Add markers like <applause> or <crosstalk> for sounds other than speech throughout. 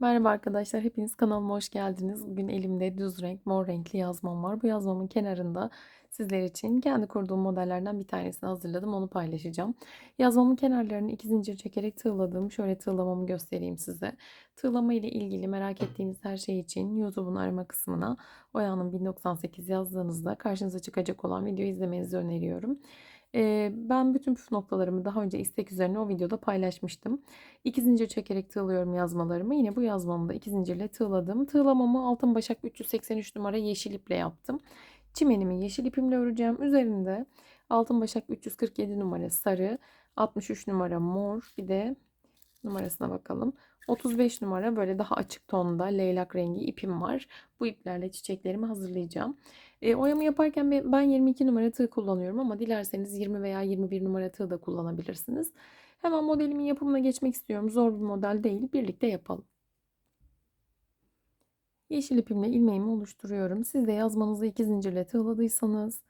Merhaba arkadaşlar, hepiniz kanalıma hoş geldiniz. Bugün elimde düz renk, mor renkli yazmam var. Bu yazmamın kenarında sizler için kendi kurduğum modellerden bir tanesini hazırladım. Onu paylaşacağım. Yazmamın kenarlarını iki zincir çekerek tığladım. Şöyle tığlamamı göstereyim size. Tığlama ile ilgili merak ettiğiniz her şey için YouTube'un arama kısmına Oya'nın 1098 yazdığınızda karşınıza çıkacak olan videoyu izlemenizi öneriyorum. Ben bütün püf noktalarımı daha önce istek üzerine o videoda paylaşmıştım. İki zincir çekerek tığlıyorum yazmalarımı. Yine bu yazmamı da iki zincirle tığladım. Tığlamamı altın başak 383 numara yeşil iple yaptım. Çimenimi yeşil ipimle öreceğim. Üzerinde altın başak 347 numara sarı, 63 numara mor, bir de numarasına bakalım. 35 numara böyle daha açık tonda leylak rengi ipim var. Bu iplerle çiçeklerimi hazırlayacağım. E, oyamı yaparken ben 22 numara tığ kullanıyorum ama dilerseniz 20 veya 21 numara tığ da kullanabilirsiniz. Hemen modelimin yapımına geçmek istiyorum. Zor bir model değil. Birlikte yapalım. Yeşil ipimle ilmeğimi oluşturuyorum. Siz de yazmanızı iki zincirle tığladıysanız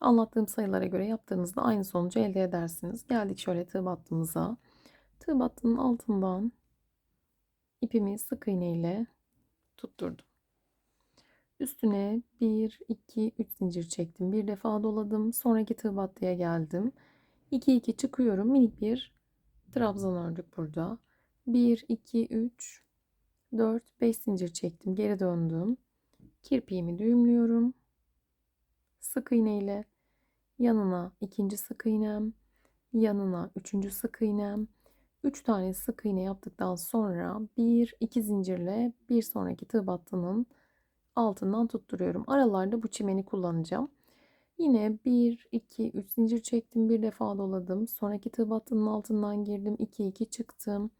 anlattığım sayılara göre yaptığınızda aynı sonucu elde edersiniz. Geldik şöyle tığ battığımıza. Tığ battının altından ipimi sık iğne ile tutturdum. Üstüne 1, 2, 3 zincir çektim. Bir defa doladım. Sonraki tığ battıya geldim. 2, 2 çıkıyorum. Minik bir trabzan ördük burada. 1, 2, 3, 4, 5 zincir çektim. Geri döndüm. Kirpiğimi düğümlüyorum. Sık iğne ile yanına ikinci sık iğnem, yanına üçüncü sık iğnem, 3 tane sık iğne yaptıktan sonra 1 2 zincirle bir sonraki tığ battının altından tutturuyorum. Aralarda bu çimeni kullanacağım. Yine 1 2 3 zincir çektim. Bir defa doladım. Sonraki tığ battının altından girdim. 2 2 çıktım.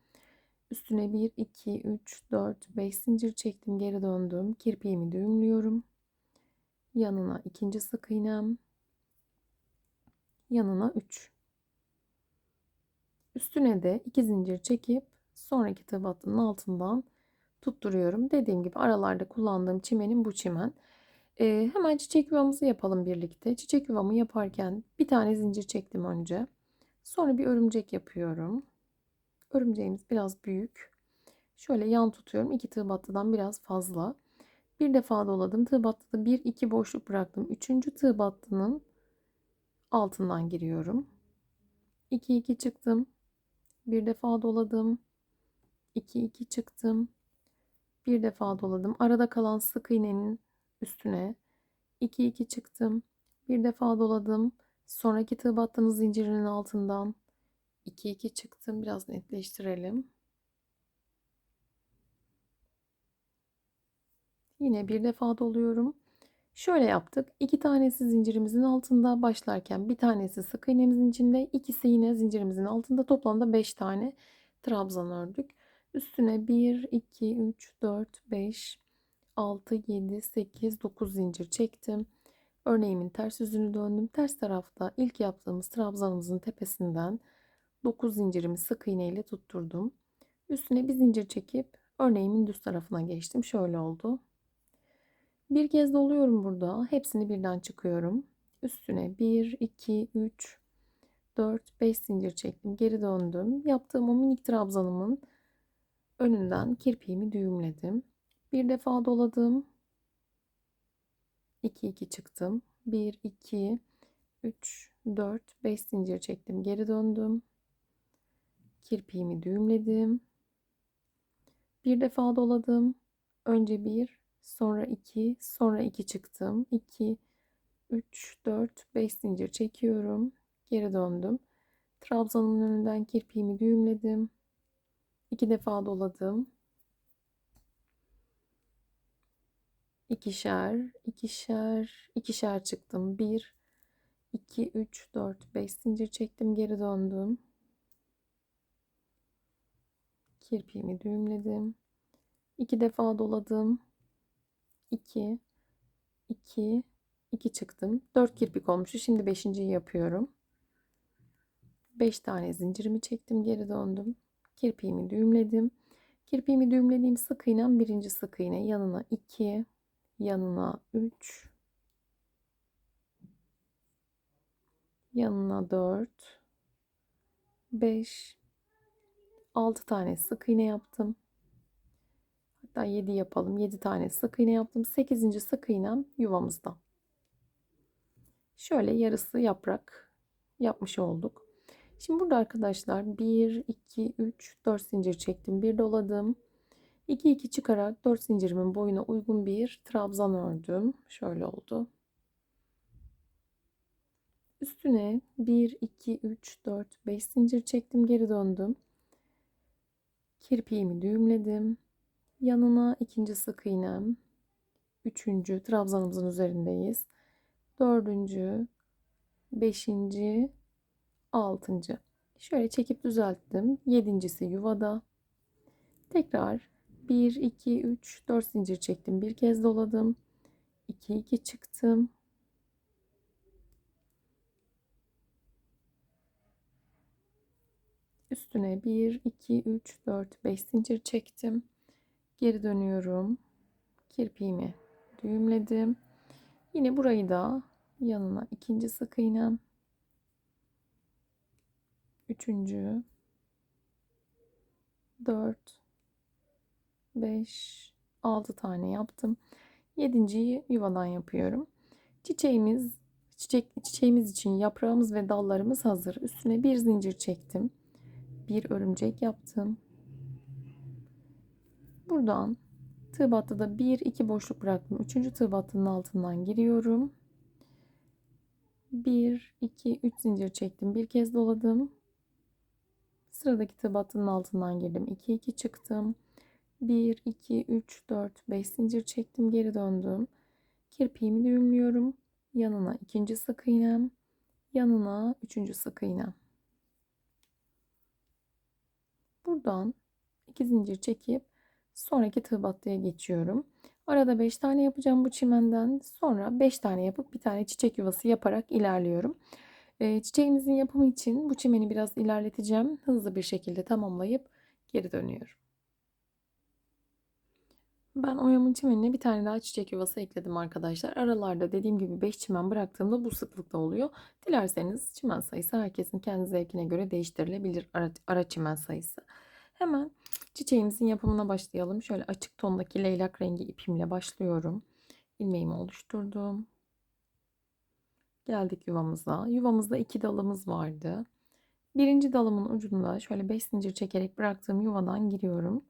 Üstüne 1 2 3 4 5 zincir çektim. Geri döndüm. Kirpiğimi düğümlüyorum. Yanına ikinci sık iğnem. Yanına 3. Üstüne de 2 zincir çekip sonraki tığ battının altından tutturuyorum. Dediğim gibi aralarda kullandığım çimenin bu çimen. Ee, hemen çiçek yuvamızı yapalım birlikte. Çiçek yuvamı yaparken bir tane zincir çektim önce. Sonra bir örümcek yapıyorum. Örümceğimiz biraz büyük. Şöyle yan tutuyorum. İki tığ battıdan biraz fazla. Bir defa doladım. Tığ battıda bir iki boşluk bıraktım. Üçüncü tığ battının altından giriyorum. 2 2 çıktım. Bir defa doladım. 2 2 çıktım. Bir defa doladım. Arada kalan sık iğnenin üstüne 2 2 çıktım. Bir defa doladım. Sonraki tığ battığınız zincirinin altından 2 2 çıktım. Biraz netleştirelim. Yine bir defa doluyorum. Şöyle yaptık. İki tanesi zincirimizin altında başlarken bir tanesi sık iğnemizin içinde, ikisi yine zincirimizin altında. Toplamda 5 tane trabzan ördük. Üstüne 1, 2, 3, 4, 5, 6, 7, 8, 9 zincir çektim. Örneğimin ters yüzünü döndüm. Ters tarafta ilk yaptığımız trabzanımızın tepesinden 9 zincirimi sık iğne ile tutturdum. Üstüne bir zincir çekip örneğimin düz tarafına geçtim. Şöyle oldu. Bir kez doluyorum burada. Hepsini birden çıkıyorum. Üstüne 1, 2, 3, 4, 5 zincir çektim. Geri döndüm. Yaptığım o minik trabzanımın önünden kirpiğimi düğümledim. Bir defa doladım. 2 2 çıktım. 1 2 3 4 5 zincir çektim. Geri döndüm. Kirpiğimi düğümledim. Bir defa doladım. Önce 1, sonra 2, sonra 2 çıktım. 2 3 4 5 zincir çekiyorum. Geri döndüm. Trabzanımın önünden kirpiğimi düğümledim. İki defa doladım. İkişer, ikişer, ikişer çıktım. Bir, iki, üç, dört, beş zincir çektim. Geri döndüm. Kirpiğimi düğümledim. İki defa doladım. İki, iki, iki çıktım. Dört kirpik olmuştu. Şimdi beşinciyi yapıyorum. Beş tane zincirimi çektim. Geri döndüm kirpiğimi düğümledim. Kirpiğimi düğümlediğim sık iğnem birinci sık iğne yanına 2 yanına 3 yanına 4 5 6 tane sık iğne yaptım. Hatta 7 yapalım. 7 tane sık iğne yaptım. 8. sık iğnem yuvamızda. Şöyle yarısı yaprak yapmış olduk. Şimdi burada arkadaşlar 1, 2, 3, 4 zincir çektim. Bir doladım. 2 2 çıkarak 4 zincirimin boyuna uygun bir trabzan ördüm. Şöyle oldu. Üstüne 1, 2, 3, 4, 5 zincir çektim. Geri döndüm. Kirpiğimi düğümledim. Yanına ikinci sık iğnem. Üçüncü trabzanımızın üzerindeyiz. Dördüncü, beşinci, altıncı. Şöyle çekip düzelttim. Yedincisi yuvada. Tekrar 1, 2, 3, 4 zincir çektim. Bir kez doladım. 2, 2 çıktım. Üstüne 1, 2, 3, 4, 5 zincir çektim. Geri dönüyorum. Kirpiğimi düğümledim. Yine burayı da yanına ikinci sık iğnem. Üçüncü. Dört. Beş. Altı tane yaptım. Yedinciyi yuvadan yapıyorum. Çiçeğimiz çiçek, çiçeğimiz için yaprağımız ve dallarımız hazır. Üstüne bir zincir çektim. Bir örümcek yaptım. Buradan tığ battıda 1 2 boşluk bıraktım. 3. tığ battının altından giriyorum. 1 2 3 zincir çektim. Bir kez doladım. Sıradaki tığ battının altından girdim. 2 2 çıktım. 1 2 3 4 5 zincir çektim. Geri döndüm. Kirpiğimi düğümlüyorum. Yanına ikinci sık iğnem, yanına üçüncü sık iğnem. Buradan iki zincir çekip sonraki tığ geçiyorum. Arada 5 tane yapacağım bu çimenden. Sonra 5 tane yapıp bir tane çiçek yuvası yaparak ilerliyorum. Ee, çiçeğimizin yapımı için bu çimeni biraz ilerleteceğim. Hızlı bir şekilde tamamlayıp geri dönüyorum. Ben oyamın çimenine bir tane daha çiçek yuvası ekledim arkadaşlar. Aralarda dediğim gibi 5 çimen bıraktığımda bu sıklıkta oluyor. Dilerseniz çimen sayısı herkesin kendi zevkine göre değiştirilebilir ara, ara çimen sayısı. Hemen çiçeğimizin yapımına başlayalım. Şöyle açık tondaki leylak rengi ipimle başlıyorum. İlmeğimi oluşturdum. Geldik yuvamıza. Yuvamızda iki dalımız vardı. Birinci dalımın ucunda şöyle 5 zincir çekerek bıraktığım yuvadan giriyorum.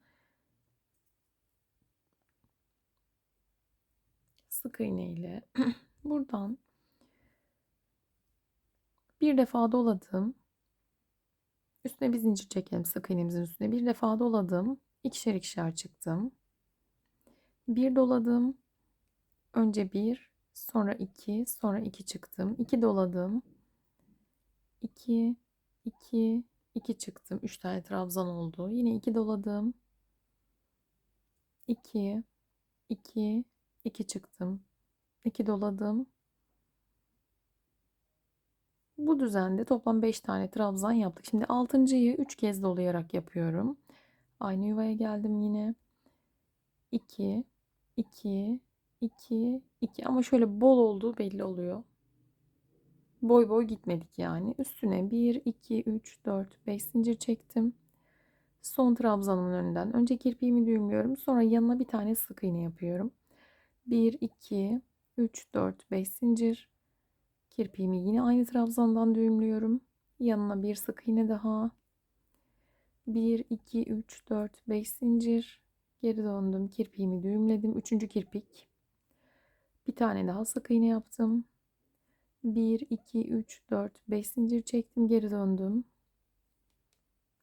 Sık iğne ile <clears throat> buradan bir defa doladım. Üstüne bir zincir çekelim sık iğnemizin üstüne. Bir defa doladım. İkişer ikişer çıktım. Bir doladım. Önce bir, sonra iki, sonra iki çıktım. İki doladım. İki, iki, iki çıktım. Üç tane trabzan oldu. Yine iki doladım. İki, iki, iki çıktım. İki doladım. Bu düzende toplam 5 tane trabzan yaptık. Şimdi 6.yı 3 kez dolayarak yapıyorum. Aynı yuvaya geldim yine. 2 2 2 2 ama şöyle bol olduğu belli oluyor. Boy boy gitmedik yani. Üstüne 1 2 3 4 5 zincir çektim. Son trabzanımın önünden önce kirpiğimi düğümlüyorum. Sonra yanına bir tane sık iğne yapıyorum. 1 2 3 4 5 zincir Kirpiğimi yine aynı trabzandan düğümlüyorum. Yanına bir sık iğne daha. 1, 2, 3, 4, 5 zincir. Geri döndüm. Kirpiğimi düğümledim. Üçüncü kirpik. Bir tane daha sık iğne yaptım. 1, 2, 3, 4, 5 zincir çektim. Geri döndüm.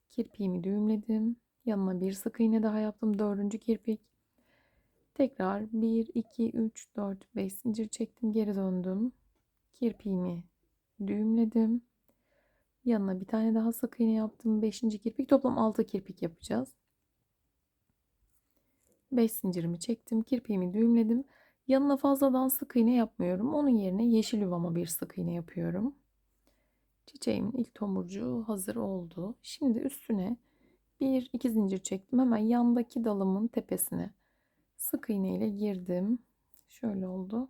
Kirpiğimi düğümledim. Yanına bir sık iğne daha yaptım. Dördüncü kirpik. Tekrar 1, 2, 3, 4, 5 zincir çektim. Geri döndüm kirpiğimi düğümledim. Yanına bir tane daha sık iğne yaptım. Beşinci kirpik. Toplam altı kirpik yapacağız. Beş zincirimi çektim. Kirpiğimi düğümledim. Yanına fazladan sık iğne yapmıyorum. Onun yerine yeşil yuvama bir sık iğne yapıyorum. Çiçeğimin ilk tomurcuğu hazır oldu. Şimdi üstüne bir iki zincir çektim. Hemen yandaki dalımın tepesine sık iğne ile girdim. Şöyle oldu.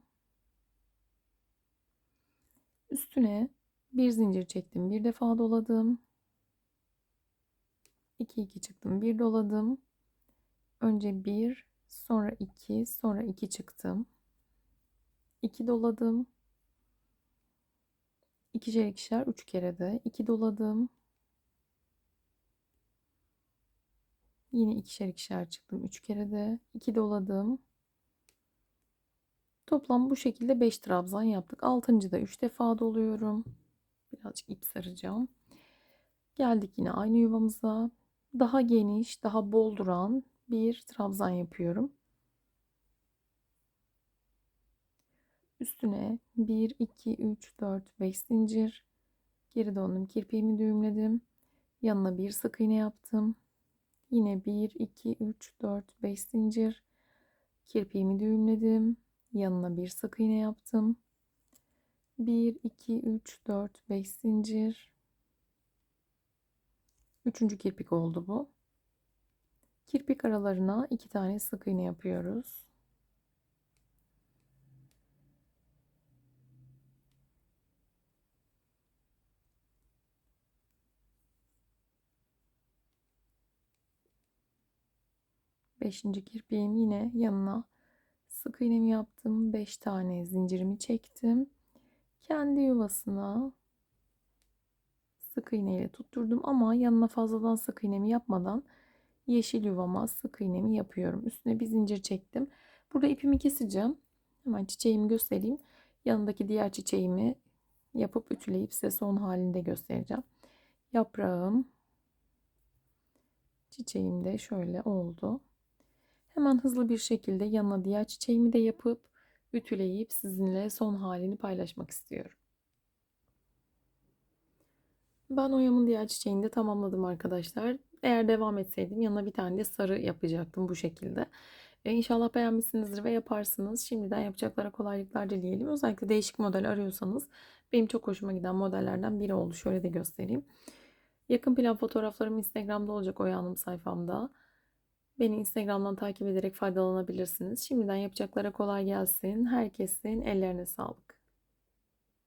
Üstüne bir zincir çektim. Bir defa doladım. 2 2 çıktım. Bir doladım. Önce bir, Sonra 2, sonra 2 çıktım. 2 doladım. İkişer ikişer 3 kere de 2 doladım. Yine ikişer ikişer çıktım 3 kere de 2 doladım. Toplam bu şekilde 5 trabzan yaptık. 6. da 3 defa doluyorum. Birazcık ip saracağım. Geldik yine aynı yuvamıza. Daha geniş, daha bol duran bir trabzan yapıyorum. Üstüne 1, 2, 3, 4, 5 zincir. Geri döndüm. Kirpiğimi düğümledim. Yanına bir sık iğne yaptım. Yine 1, 2, 3, 4, 5 zincir. Kirpiğimi düğümledim. Yanına bir sık iğne yaptım. 1, 2, 3, 4, 5 zincir. Üçüncü kirpik oldu bu. Kirpik aralarına iki tane sık iğne yapıyoruz. Beşinci kirpiğim yine yanına sık iğnemi yaptım. Beş tane zincirimi çektim. Kendi yuvasına sık iğne ile tutturdum ama yanına fazladan sık iğnemi yapmadan yeşil yuvama sık iğnemi yapıyorum. Üstüne bir zincir çektim. Burada ipimi keseceğim. Hemen çiçeğimi göstereyim. Yanındaki diğer çiçeğimi yapıp ütüleyip size son halinde göstereceğim. Yaprağım çiçeğim de şöyle oldu. Hemen hızlı bir şekilde yanına diğer çiçeğimi de yapıp ütüleyip sizinle son halini paylaşmak istiyorum. Ben oyamın diğer çiçeğini de tamamladım arkadaşlar. Eğer devam etseydim yanına bir tane de sarı yapacaktım bu şekilde. E, inşallah beğenmişsinizdir ve yaparsınız. Şimdiden yapacaklara kolaylıklar dileyelim. Özellikle değişik model arıyorsanız benim çok hoşuma giden modellerden biri oldu. Şöyle de göstereyim. Yakın plan fotoğraflarım Instagram'da olacak Oya Hanım sayfamda. Beni Instagram'dan takip ederek faydalanabilirsiniz. Şimdiden yapacaklara kolay gelsin. Herkesin ellerine sağlık.